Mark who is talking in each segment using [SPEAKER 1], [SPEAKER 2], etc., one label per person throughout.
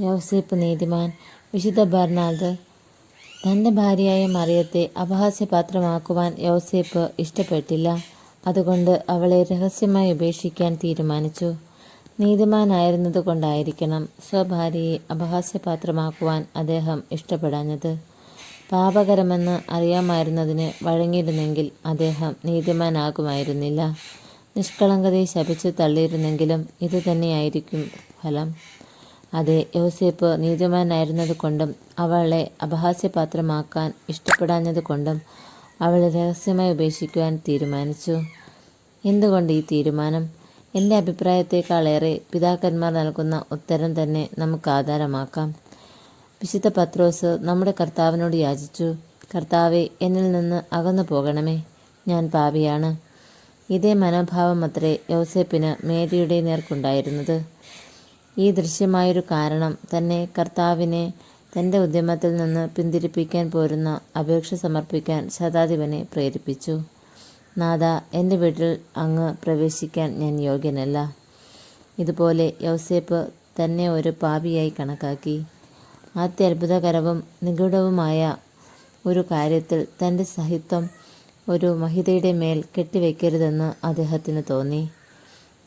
[SPEAKER 1] യൗസേപ്പ് നീതിമാൻ വിശുദ്ധ ബർണാദ് തന്റെ ഭാര്യയായ മറിയത്തെ അപഹാസ്യപാത്രമാക്കുവാൻ യോസേപ്പ് ഇഷ്ടപ്പെട്ടില്ല. അതുകൊണ്ട് അവളെ രഹസ്യമായി ഉപേക്ഷിക്കാൻ തീരുമാനിച്ചു. നീതിമാനായിരുന്നതുകൊണ്ടായിരിക്കണം സ്വഭാര്യയെ അപഹാസ്യപാത്രമാക്കുവാൻ അദ്ദേഹം ഇഷ്ടപ്പെടാഞ്ഞത്. പാപകരമെന്ന് അറിയാമായിരുന്നതിന് വഴങ്ങിയിരുന്നെങ്കിൽ അദ്ദേഹം നീതിമാനാകുമായിരുന്നില്ല. നിഷ്കളങ്കതയെ ശപിച്ചു തള്ളിയിരുന്നെങ്കിലും ഇതുതന്നെയായിരിക്കും ഫലം. അതെ യോസേപ്പ് നീതിമാനായിരുന്നതുകൊണ്ടും അവളെ അപഹാസ്യപാത്രമാക്കാൻ ഇഷ്ടപ്പെടാഞ്ഞതുകൊണ്ടും അവളെ രഹസ്യമായി ഉപേക്ഷിക്കുവാൻ തീരുമാനിച്ചു. എന്തുകൊണ്ട് ഈ തീരുമാനം? എന്റെ അഭിപ്രായത്തെക്കാളേറെ പിതാക്കന്മാർ നൽകുന്ന ഉത്തരം തന്നെ നമുക്ക് ആധാരമാക്കാം. വിശുദ്ധ പത്രോസ് നമ്മുടെ കർത്താവിനോട് യാചിച്ചു കർത്താവെ എന്നിൽ നിന്ന് അകന്നു പോകണമേ ഞാൻ പാപിയാണ്. ഇതേ മനോഭാവം അത്രേ യോസേപ്പിന് മേരിയുടെ നേർക്കുണ്ടായിരുന്നത്. ഈ ദൃശ്യമായൊരു കാരണം തന്നെ കർത്താവിനെ തന്റെ ഉദ്യമത്തിൽ നിന്ന് പിന്തിരിപ്പിക്കാൻ പോരുന്ന അപേക്ഷ സമർപ്പിക്കാൻ ശതാധിപനെ പ്രേരിപ്പിച്ചു. നാഥ എന്റെ വീട്ടിൽ അങ്ങ് പ്രവേശിക്കാൻ ഞാൻ യോഗ്യനല്ല. ഇതുപോലെ യൗസേപ്പ് തന്നെ ഒരു പാപിയായി കണക്കാക്കി. അത്യത്ഭുതകരവും നിഗൂഢവുമായ ഒരു കാര്യത്തിൽ തന്റെ സഹിത്വം ഒരു മഹിതയുടെ മേൽ കെട്ടിവെക്കരുതെന്ന് അദ്ദേഹത്തിന് തോന്നി.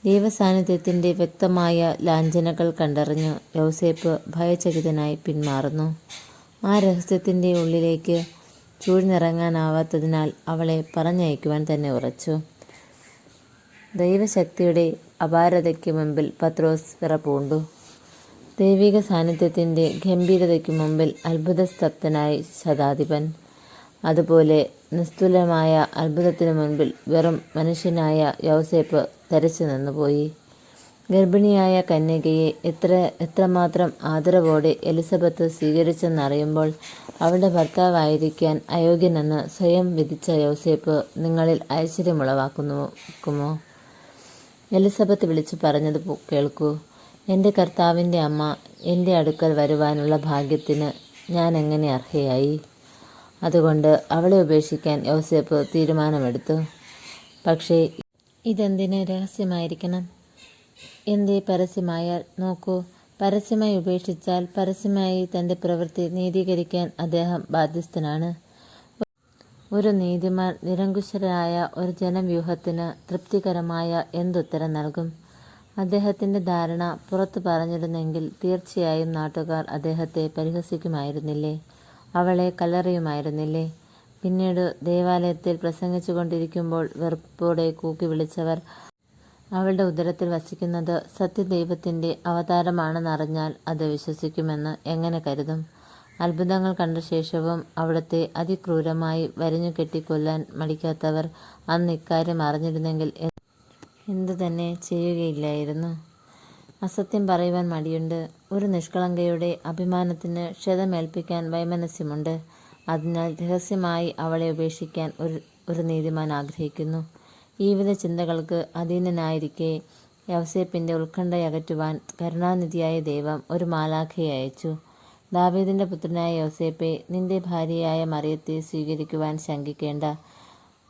[SPEAKER 1] ദൈവസാന്നിധ്യത്തിന്റെ വ്യക്തമായ ലാഞ്ചനകൾ കണ്ടറിഞ്ഞ് യൗസേപ്പ് ഭയചകിതനായി പിന്മാറുന്നു. ആ രഹസ്യത്തിന്റെ ഉള്ളിലേക്ക് ചൂഴ്ന്നിറങ്ങാനാവാത്തതിനാൽ അവളെ പറഞ്ഞയക്കുവാൻ തന്നെ ഉറച്ചു. ദൈവശക്തിയുടെ അപാരതയ്ക്ക് മുമ്പിൽ പത്രോസ് വിറപൂണ്ടു. ദൈവിക സാന്നിധ്യത്തിന്റെ ഗംഭീരതയ്ക്ക് മുമ്പിൽ അത്ഭുതസ്തബ്ധനായി ശതാധിപൻ. അതുപോലെ നിസ്തുലമായ അത്ഭുതത്തിനു മുൻപിൽ വെറും മനുഷ്യനായ യോസേപ്പ് തരച്ചു നിന്നുപോയി. ഗർഭിണിയായ കന്യകയെ എത്ര എത്രമാത്രം ആദരവോടെ എലിസബത്ത് സ്വീകരിച്ചെന്നറിയുമ്പോൾ അവളുടെ ഭർത്താവായിരിക്കാൻ അയോഗ്യനെന്ന് സ്വയം വിധിച്ച യോസേപ്പ് നിങ്ങളിൽ ഐശ്വര്യമുളവാക്കുന്നുമോ എലിസബത്ത് വിളിച്ചു പറഞ്ഞത് കേൾക്കൂ. എന്റെ കർത്താവിന്റെ അമ്മ എന്റെ അടുക്കൽ വരുവാനുള്ള ഭാഗ്യത്തിന് ഞാൻ എങ്ങനെ അർഹയായി? അതുകൊണ്ട് അവളെ ഉപേക്ഷിക്കാൻ യോസേപ്പ് തീരുമാനമെടുത്തു. പക്ഷേ ഇതെന്തിന് രഹസ്യമായിരിക്കണം? എന്തേ പരസ്യമായാൽ? നോക്കൂ പരസ്യമായി ഉപേക്ഷിച്ചാൽ പരസ്യമായി തന്റെ പ്രവൃത്തി നീതീകരിക്കാൻ അദ്ദേഹം ബാധ്യസ്ഥനാണ്. ഒരു നീതിമാൻ നിരങ്കുശരായ ഒരു ജനവ്യൂഹത്തിന് തൃപ്തികരമായ എന്തുത്തരം നൽകും? അദ്ദേഹത്തിന്റെ ധാരണ പുറത്തു പറഞ്ഞിരുന്നെങ്കിൽ തീർച്ചയായും നാട്ടുകാർ അദ്ദേഹത്തെ പരിഹസിക്കുമായിരുന്നില്ലേ? അവളെ കല്ലെറിയുമായിരുന്നില്ലേ? പിന്നീട് ദേവാലയത്തിൽ പ്രസംഗിച്ചു കൊണ്ടിരിക്കുമ്പോൾ വെറുപ്പോടെ കൂക്കി വിളിച്ചവർ അവളുടെ ഉദരത്തിൽ വസിക്കുന്നത് സത്യദൈവത്തിന്റെ അവതാരമാണെന്നറിഞ്ഞാൽ അത് വിശ്വസിക്കുമെന്ന് എങ്ങനെ കരുതും? അത്ഭുതങ്ങൾ കണ്ട ശേഷവും അവിടുത്തെ അതിക്രൂരമായി വരിഞ്ഞു കെട്ടിക്കൊല്ലാൻ മടിക്കാത്തവർ അന്ന് ഇക്കാര്യം അറിഞ്ഞിരുന്നെങ്കിൽ എന്തു തന്നെ ചെയ്യുകയില്ലായിരുന്നു. അസത്യം പറയുവാൻ മടിയുണ്ട്. ഒരു നിഷ്കളങ്കയുടെ അഭിമാനത്തിന് ക്ഷതമേൽപ്പിക്കാൻ വൈമനസ്യമുണ്ട്. അതിനാൽ രഹസ്യമായി അവളെ ഉപേക്ഷിക്കാൻ ഒരു ഒരു നീതിമാൻ ആഗ്രഹിക്കുന്നു. വിധ ചിന്തകൾക്ക് അധീനനായിരിക്കെ യവസേപ്പിന്റെ ഉത്കണ്ഠയകറ്റുവാൻ കരുണാനിധിയായ ദൈവം ഒരു മാലാഖയെ അയച്ചു. ദാവീദിന്റെ പുത്രനായ യോസേപ്പെ നിന്റെ ഭാര്യയായ മറിയത്തെ സ്വീകരിക്കുവാൻ ശങ്കിക്കേണ്ട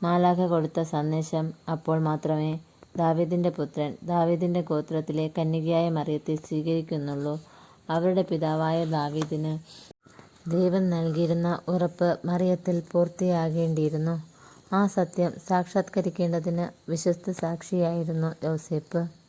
[SPEAKER 1] മാലാഖ കൊടുത്ത സന്ദേശം അപ്പോൾ മാത്രമേ ദാവീദിന്റെ പുത്രൻ ദാവീദിന്റെ ഗോത്രത്തിലെ കന്യകയായ മറിയത്തെ സ്വീകരിക്കുന്നുള്ളൂ. അവരുടെ പിതാവായ ദാവീദിന് ദൈവം നൽകിയിരുന്ന ഉറപ്പ് മറിയത്തിൽ പൂർത്തിയാകേണ്ടിയിരുന്നു. ആ സത്യം സാക്ഷാത്കരിക്കേണ്ടതിന് വിശ്വസ്ത സാക്ഷിയായിരുന്നു യൗസേപ്പ്.